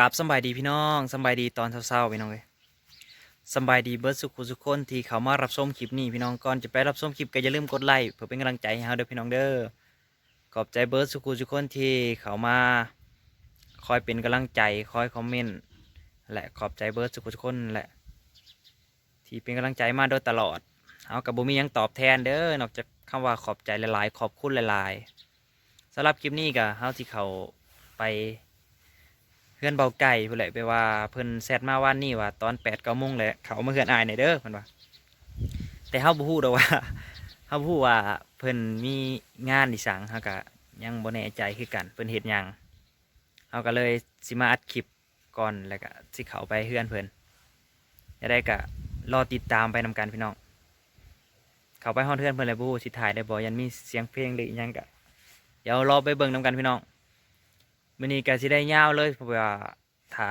กราบสบายดีพี่น้องสบายดีตอนเช้าๆพี่น้องเลยสบายดีเบิร์ดสุขุสุขคนที่เขามารับชมคลิปนี้พี่น้องก่อนจะไปรับชมคลิปก็อย่าลืมกดไลค์เพื่อเป็นกำลังใจให้เราเด้อพี่น้องเด้อขอบใจเบิร์ดสุขุสุขคนที่เขามาคอยเป็นกำลังใจคอยคอมเมนต์และขอบใจเบิร์ดสุขุสุขคนแหละที่เป็นกำลังใจมาโดยตลอดเอากับบุมียังตอบแทนเด้อนอกจากคำว่าขอบใจหลายๆ ขอบคุณหลายๆสำหรับคลิปนี้ก็เฮาที่เขาไป เพื่อนเบาไก่เพื่อนแหละไปว่าเพิ่อนแซดมาว่านนี่ว่าตอนแปดเก้าโมงแหละเขามาเพื่อนอายในเด้อเพิ่นว่าแต่เฮาบ่ฮู้ดอกว่าเฮาบ่ฮู้ว่าเพิ่นมีงานอีสังเฮาก็ยังบ่แน่ใจคือกันเพิ่นเฮ็ดหยังเฮาก็เลยสิมาอัดคลิปก่อนแล้วก็สิเข้าไปเฮือนเพิ่นจะได้ก็รอติดตามไปนำกันพี่น้องเข้าไปฮอดเฮือนเพิ่นแล้วบ่ฮู้สิถ่ายได้บ่ยันมีเสียงเพลงหรืออิหยังก็เดี๋ยวรอไปเบิ่งนำกันพี่น้อง มื้อนี้ก็สิได้ยาวเลยเพราะว่าถ้า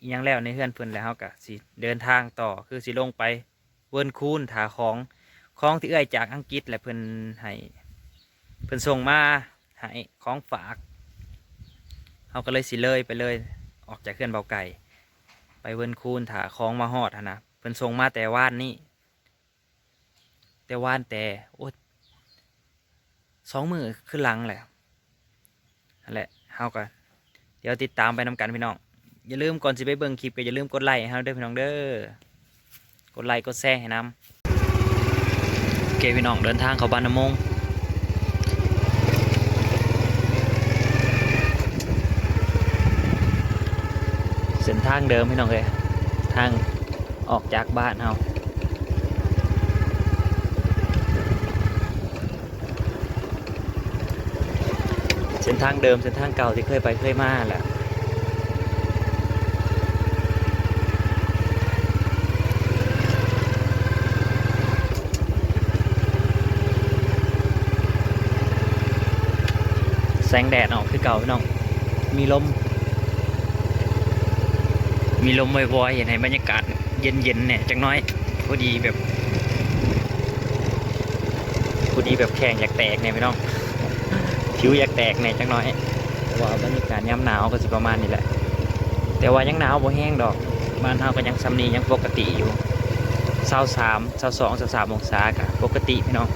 อิหยังแล้วในเฮือนเพิ่นแล้วเฮาก็สิเดินทางต่อคือสิลงไปเวิร์นคูนถาของของที่เอื้อยจากอังกฤษและเพิ่นให้เพิ่นส่งมาให้ของฝากเฮาก็เลยสิเลยไปเลยออกจากเฮือนเบาไก่ ไปเวิร์นคูนถาของมาฮอดหั้นนะเพิ่นส่งมาแต่ว่านนี้แต่ว่านแต่โอ้สองมือขึ้นหลังแหละนั่นแหละ เฮากันเดี๋ยวติดตามไปนำกันพี่น้อง อย่าลืมก่อนสิไปเบิ่งคลิปก็อย่าลืมกดไลค์ให้เฮาด้อพี่น้องเด้อกดไลค์กดแชร์ให้นำโอเคพี่น้องเดินทางเข้าบ้านน้ำมงเส้นทางเดิมพี่น้องเลยทางออกจากบ้านเฮา เส้นทางเดิมเส้นทางเก่าที่เคยไปเคยมาแหละแสงแดดออกคือเก่าพี่น้องมีลม มีลมวอยๆเห็นให้บรรยากาศเย็นๆเนี่ยจังน้อยพอดีแบบพอดีแบบแข่งอยากแตกเนี่ยพี่น้อง ผิวอยากแตกในจังน้อยว่าบรรยากาศยามหนาวก็สิประมาณนี้แหละ แต่ว่ายังหนาวบ่แห้งดอกบ้านเฮาก็ยังซำนียังปกติอยู่เศร้าสามเศร้าสองเศร้าสามองศากะปกติพี่น้อง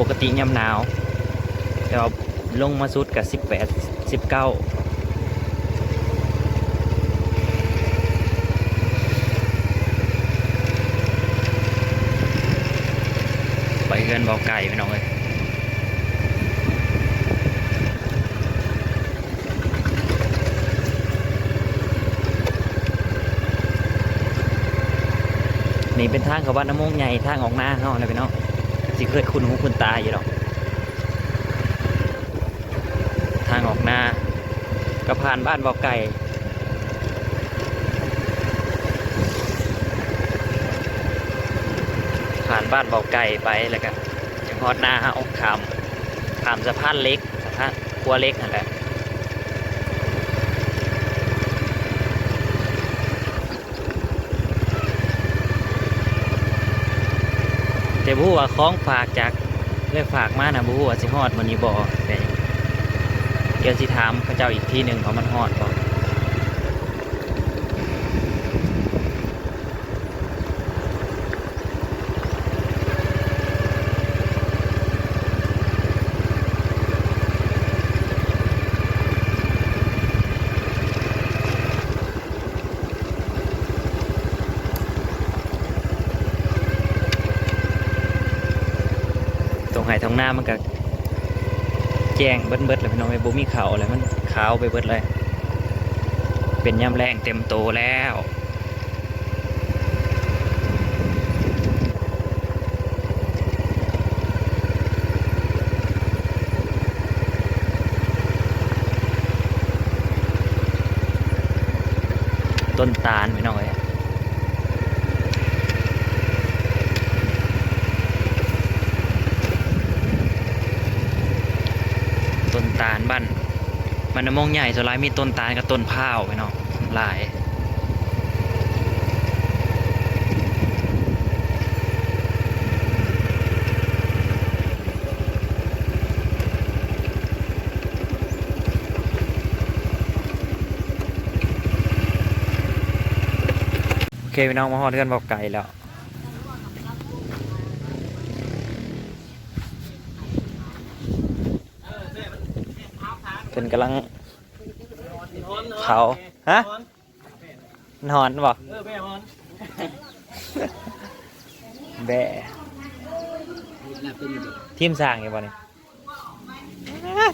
ปกติยามหนาว แต่ว่าลงมาสุดกับสิบแปดสิบเก้าไปเฮือนเบาไก่พี่น้องเลย นี่เป็นทางเขาบ้านน้ำมงใหญ่ทางออกหน้าเขานะพี่น้องสิเคยคุณหูคุณตาอยู่หรอก ทางออกหน้าก็ผ่านบ้านบอไก่ผ่านบ้านบอไก่ไปแล้วก็จังฮอดหน้าเฮาขามขามสะพานเล็กสะพานคัวเล็กนั่นแหละ แต่บฮูว่าของฝากจากเลยฝากมานะบฮูว่าสิฮอดมันนี้บ่เดี๋ยวสิถามเขาเจ้าอีกทีหนึ่งว่ามันฮอดบ่ ตรงไหทางหน้ามันก็แจ้งเบิดเบิดๆเลยพี่น้องไอ้บ่มีเขาวเลยมันขาวไปเบิดเลย เป็นย่ำแรงเต็มโตแล้วต้นตาลพี่น้องานบ้านมันม้งใหญ่ส่วนหลายมีต้นตาลกับต้นพร้าวไปเนาะหลายโอเคพี่น้องมาฮอดเพื่อนบอกไกลแล้ว เป็นกำลังเขาฮะนอนบอกเออแม่ฮอนแบะทีมสร้างอยู่บ่นี่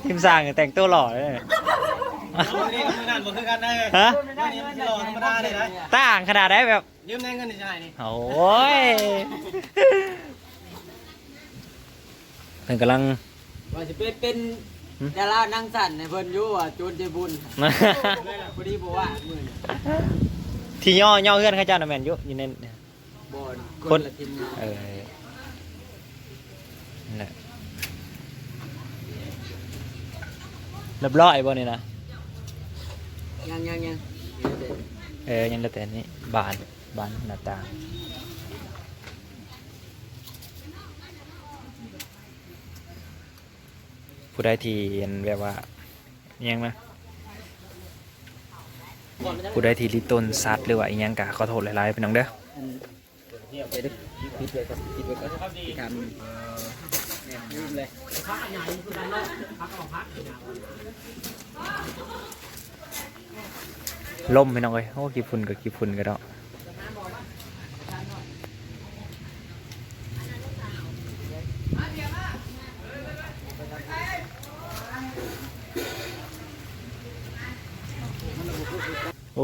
ทีมสร้างเนี่ยแต่งตัวหล่อเลยเอานี่มือนั่นบ่คือกันได้เลยฮะนี่มันสิรอธรรมดาเลยนะต่างขนาดได้แบบยืมแน่เงินนี่จะให้นี่โอ้ยเพิ่นกำลังว่าจะเป็นเป็นหืม ดารานั่งสั่นในเพิ่นอยู่อะโจนใจบุญพอดีบอกว่ามือนี่ที่ย่อย่อเพื่อนเขาเจ้าน่ะแม่นอยุอยู่ในบอลคนละทีมงานเออนั่นแหละเรียบร้อยบ่นี่นะยังยังยังเออยังเหลือแต่นี้บานบานหน้าต่าง ผู้ใดที่เห็นแบบว่าอิหยังนะผู้ใดที่ลิต้นซัดหรือว่าอีหยังกะขอโทษหลายๆพี่น้องเด้อปิดไว้ก่อนปิดไว้ก่อนทำเนี่ยลืมเลยล่มพี่น้องเอ้ยโอ้กี่ฝุ่นกับกี่ฝุ่นก็ได้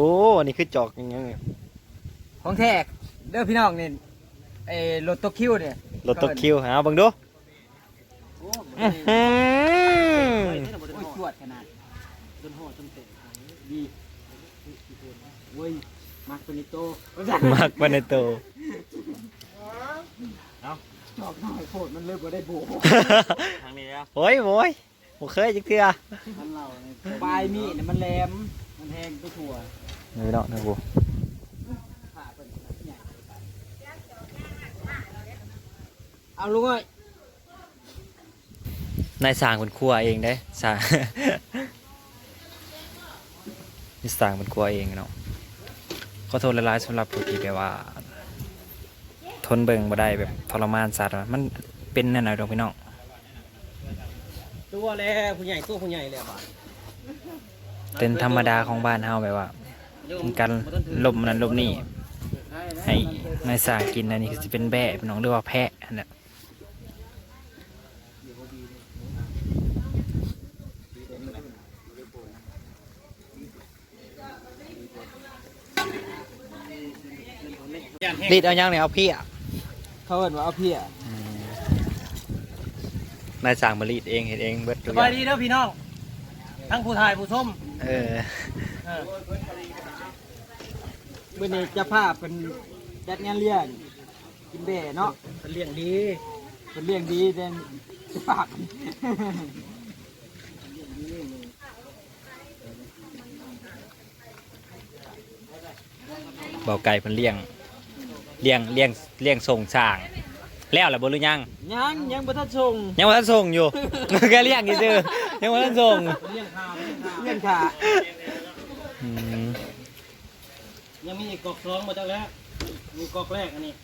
อ้อันนี้คือจอกอยังไงของแท้เด้อพี่น้องนี่ไอ้รถตกคิวเนี่ยรถตกคิวหาเบังดูโอ้อื้อหือโอ้ยจวดขนาดจนห่อจนเตะดีเว้ยมาร์คเปนิโตมากมาในโตชอบน้อยโคตรมันเลยบ่ได้โบทางนี้แล้วโอ้ยโว้ยผมเคยจักเทื่อมันเล่าเนี่ยปลายมีดเนี่ยมันแหลมมันแทงไปทั่ว นี่พี่น้องนะกูผ่าเป็นใหญ่เอาลุงเอ้ยนายสร้างเป็นครัวเองได้สร้างนี่สร้างเป็นครัวเองเนาะขอโทษหลายๆสำหรับผู้ที่แบบว่า ทนเบิ่งบ่ได้แบบทรมานสัตว์อะมันเป็นแน่นอนดอกพี่น้องตัวแล้วผู้ใหญ่ตัวผู้ใหญ่เลยบาดเป็นธรรมดาของบ้านเฮาแบบว่า เป็นการลบนั้นลบนี่ให้นายสร้างกินอันนี้คือสิเป็นแบะพี่น้องหรือว่าแพะนั่นแหละรีดเอายังเนี่ยเอาพี่อะเขาเอิ้นว่าเอาเพี้ยนายสร้างมารีดเองเห็นเองเบิดสทุกอบายย่างดีเด้อพี่น้อง ทั้งผู้ถ่ายผู้ชมเออเออเมื่อนี้เจะภาพเป็นจัดงานเลี้ยงกินเบ่เนาะเป็นเลี้ยงดีเป็นเลี้ยงดีแต่เจะภาพเบาไก่เพิ่นเลี้ยงเลี้ยงเลี้ยงเลี้ยงส่งสร้าง แล้วล่ะบ่หรือยัง ยังยังบ่ทันส่งยังบ่ทันส่งอยู่ แค่เลี้ยงซื่อๆยังบ่ทันส่งเลี้ยงข้าวเลี้ยงข้าวเลี้ยงขา อืม ยังมีอีกกอกสองมาจากแล้ว มีกอกแรกอันนี้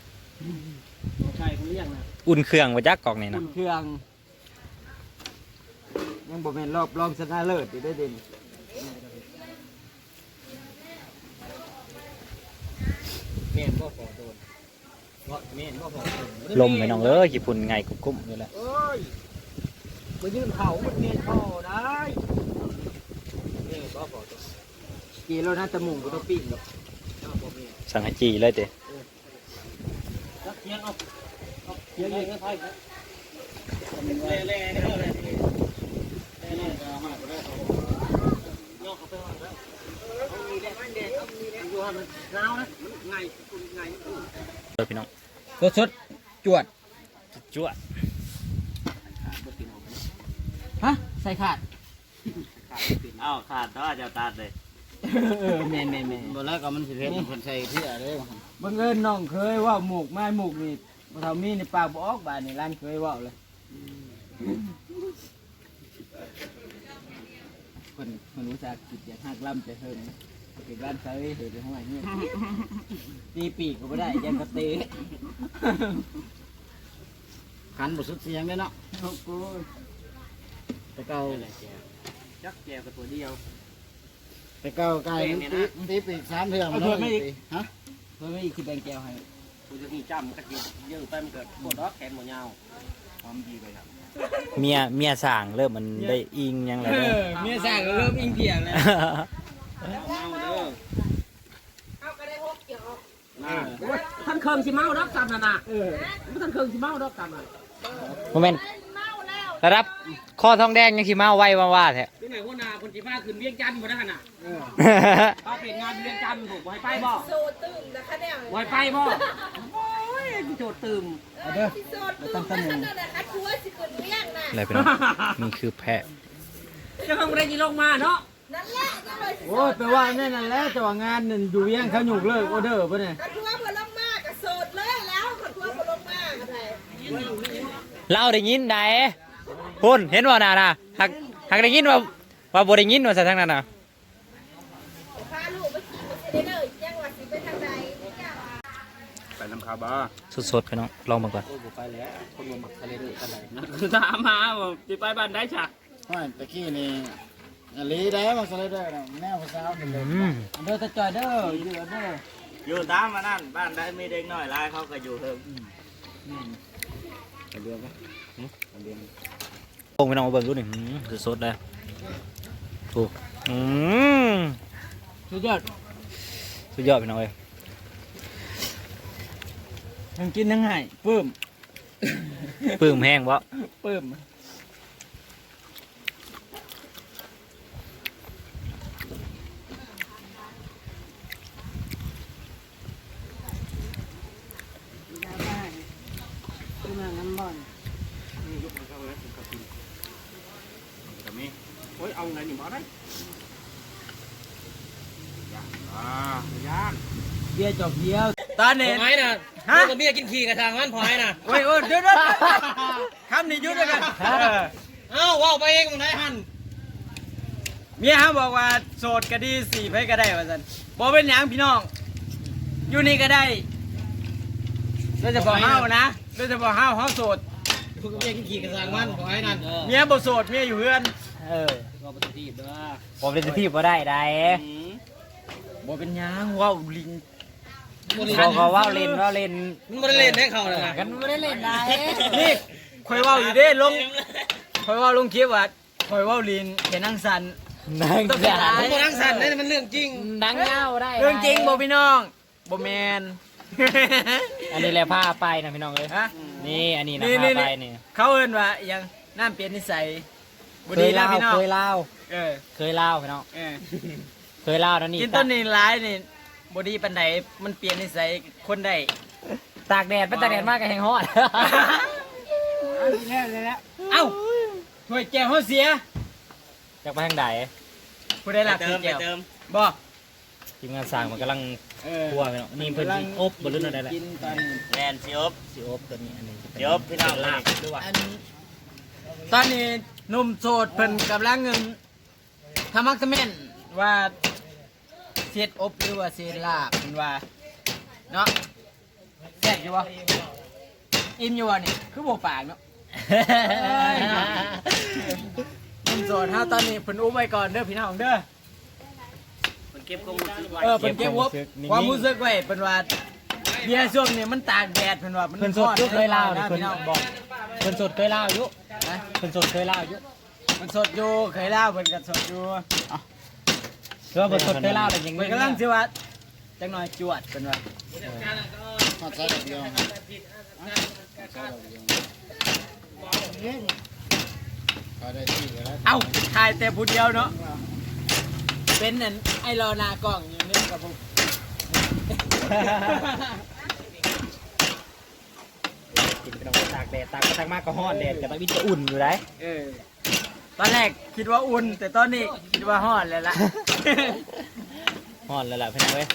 ของชายคนเลี้ยงนะอุ่นเครื่องบ่จักกอกนี่อุ่นะนเครื่อง ยังบ่แม่นรอบรองชนะเลิศอยู่ได้อเด่นเมนบ่พอโดนเงาะเมนบ่พอโดนลมไปน้องเอ้ยขี้ฝุ่นไงกุ้มๆอยู่แหละเอ้ยมายืนเขาบนเมนพ่อได้เมนบ่พอโดนกี่โลนะตะมุงบ่ต้องปิ้งดอกเอาบ่เมน สังหจีเลยเด้จักเทียงเอาเอาเทียงเลยก็ไทยครับเล่เล่เล่เล่เล่เล่เอามาก็ได้เอาย่อเข้าไปว่าแล้วเอามีแดงมันแดงเอามีแดงอยู่ให้มันร้าวนะมันไงคุณไงเออพี่น้องสดๆจวดจั่วฮะใส่ขาดอ้าวขาดแต่ว่าจะตัดเลย เออแม่นแม่นแม่นบนแล้วก็มันสิเพชรคนใส่ที่อะไรบังเอิญน้องเคยเว่าหมูกไม้หมูกนี่บ่เท่ามีในปากบ่ออกบาดนี่ร้านเคยเว่าเลยเพิ่นเพิ่นรู้จักกิจอยากหักล่ำไปเฮิงเห็นบ้านเซยเห็นข้างหลังนี่ตีปีกก็ไม่ได้ยันกระเตะขันบ่สุดเสียงเลยเนาะโอ้โหแต่เก่าจักแจวกับตัวเดียว แต่เก่าไก่มันตีตีปีกสามเทื่อมันเอาเผื่อไม่อีก ฮะเพื่อไม่อีกคือแบงแก้วให้กูจะมีจำกระดิ่งเยอะไปมันเกิดปวดร้อแขนหมดยาวความดีไปครับเมียเมียสั่งเริ่มมันได้อิงยังไงเออเมียสั่งก็เริ่มอิงเดียงแล้วเอาเด้อเอาก็ได้หกเกี่ยวออกน่าท่านเคิงสิเมาดอกกำน่ะนะเออท่านเคิงสิเมาดอกกำน่ะโมเมนต์เมาแล้ว ระดับข้อทองแดงยังขี่มาไว้ว่าว่าแท้ที่ไหนหัวหน้าคนจีบ้าขึ้นเวียงจันทร์บ่ได้น่ะเออป้าเป็นงานเวียงจันทร์ผมบ่ให้ไปบ่โซตื่นนะคะเนี่ยบ่ให้ไปบ่โอ้ยกูโจดตื่มเอาเด้อที่โซตื่นนะคะนะคะทัวร์สิขึ้นเรียงน่ะอะไรไปน้องนี่คือแพะจะทำอะไรจีลงมาเนาะนั่นแหละยังเลยสิโอ้ยแปลว่าแน่นั่นแหละแต่ว่างานนั่นอยู่เวียังเขาหยุกเลิกออเดอร์ป่ะเนี่ยกระทัวร์พลงมากกระโสดเลยแล้วกระทัวร์พลงมากอะไรเราได้ยินได้ คุณเห็นว่าน่ะนะหักหักได้ยินว่าว่าบ่ได้ยินว่าซะทั้งนั้นน่ะพาลูกไปขี่ไปได้เลยยังว่าสิไปทางใดนี่จ้าไปน้ำคาบ้าสดๆไปน้องลองมาก่อนโอ้บ่ไปแล้วคนมาหมักทะเลด้วยกันไหนนะคือถามมาว่าสิไปบ้านได้ฉะว่าตะกี้นี่อันลีได้มาสไลเดอร์น่ะแนวภาษาเอาเลยอืมเอาเด้อตะจอยเด้ออยู่เอาเด้ออยู่ตามมานั่นบ้านได้มีเด็กน้อยหลายเขาก็อยู่เพิ่มเรือปะ โป่งไปน้องมาเบิ่งดูหนึ่งสดๆเลยถูกอืมสุดยอดสุดยอดไปน้องเอ้ยทั้งกินทั้งให้ปื้มปลื้มแห้งบ่ปื้ม กับมีโอ้ยเอา ไงนี่บ่ได้ย่างอ่าย่างเบียร์จอกเดียวตอนนี้ พอยน่ะฮะกับเมียกินขี้กระทางมันพอยน่ะโอ้ยโอ้ยเดี๋ยวเดี๋ยวคำนี้หยุดด้วยกันเอ้าว่าวไปเองมึงได้หันเมียฮะบอกว่าโสดก็ดีสี่ไปก็ได้ว่าสันบอกเป็นหยังพี่น้อง อยู่นี่ก็ได้โดยเฉพาะเฮานะโดยเฉพาะเฮาเฮาโสดกูกับเมียกินขี้กระทางมันพอยนั่นเมียบ่โสดเมียอยู่เฮือน เออก็ปฏิทินเด้อผมเป็นที่บ่ได้ได้อืมบ่เป็นหยังเว้าลิงบอกเขาว่าเล่นว่าเล่นมึงไม่ได้เล่นให้เขาเลยนะกันไม่ได้เล่นได้นี่ข่อยเว้าอยู่เด้ลงข่อยเว้าลงคลิปว่าข่อยเว้าลินแค่นั่งสั่นนังต้องจ้าจ่ายผมบอกนั่งสั่นนี่มันเรื่องจริงนังเงาได้เรื่องจริงบ่พี่น้องบ่แม่นอันนี้แหละผ้าไปนะพี่น้องเอ้ยฮะ นี่อันนี้นะนี่ผ้านี่ไปนี่ นี่เขาเอิ้นว่าอิหยังน้ำเปลี่ยนนิสัย บ่เคดียแล้วเล่าพี่น้องเคยเล่าเออเคยเล่าพี่น้องเออเคยเล่าแล้วนี่กินต้นนี้ร้ายนี่บดีปันไดมันเปลี่ยนนิสัยคนได้ ตากแดดไปตากแดดมากกับแหงฮอด เอ้าถ้วยแก้วเขาเสียจากไปทางใดผู้ได้หลักเติถ้วมยไปแก้วเติมบ่ทีมงานสร้างมันกำลังเออคั่วพี่น้องนี่เพิ่นสิอบบนรุ่นอะไรแหละกินตอนนี้แมนซิอบสิอบตัวนี้อันนี้จะเป็นเดี๋ยวพี่น้องลาบด้วยว่ะอันตอนนี้ หนุ่มโสดเพิ่นกำลังเงินทำมักเขม่นว่าเสียดอบหรือว่าเสียดลาบเพิ่นว่าเนาะแซ่บอยู่บ่อิ่มอยู่บ่นี่คือบ่ปากเนาะ หนุ่มโสดเฮาตอนนี้เพิ่นอุ้มไว้ก่อนเด้อพี่น้องเด้อมันเก็บข้อมูลไว้เออเป็นเก็บวบความรู้สึกไว้เป็นว่าเบียร์ช่วงนี้มันตากแดดเป็นว่ามันเพิ่นสดอยุเคยเล่านี่นะเพิ่นพี่น้องบอก เพิ่นสดเคยเล่าอยู่นะ เพิ่นสดเคยเล่าอยู่มันสดอยู่เคยเล่าเพิ่นก็สดอยู่คือว่าเพิ่นสดเคยเล่าแต่ยังเพิ่นกำลังสิว่าจังหน่อยจวดเป็นว่าทอดใส่ดอกเดียวฮะใส่ดอกเดียวเขาได้ที่แล้วเอ้าถ่ายแต่ผู้เดียวเนาะเป็นนั่นไอ้รอหนากล้องอยู่นี่กับผม กินไปน้องตากแดดตากก็ตากมากก็ฮ้อนแดดแต่มันมีจะอุ่นอยู่ได้เออตอนแรกคิดว่าอุ่น แต่ตอนนี้คิดว่าฮ้อนแล้วล่ะ ฮ้อนแล้วล่ะพี่น้องเว้ย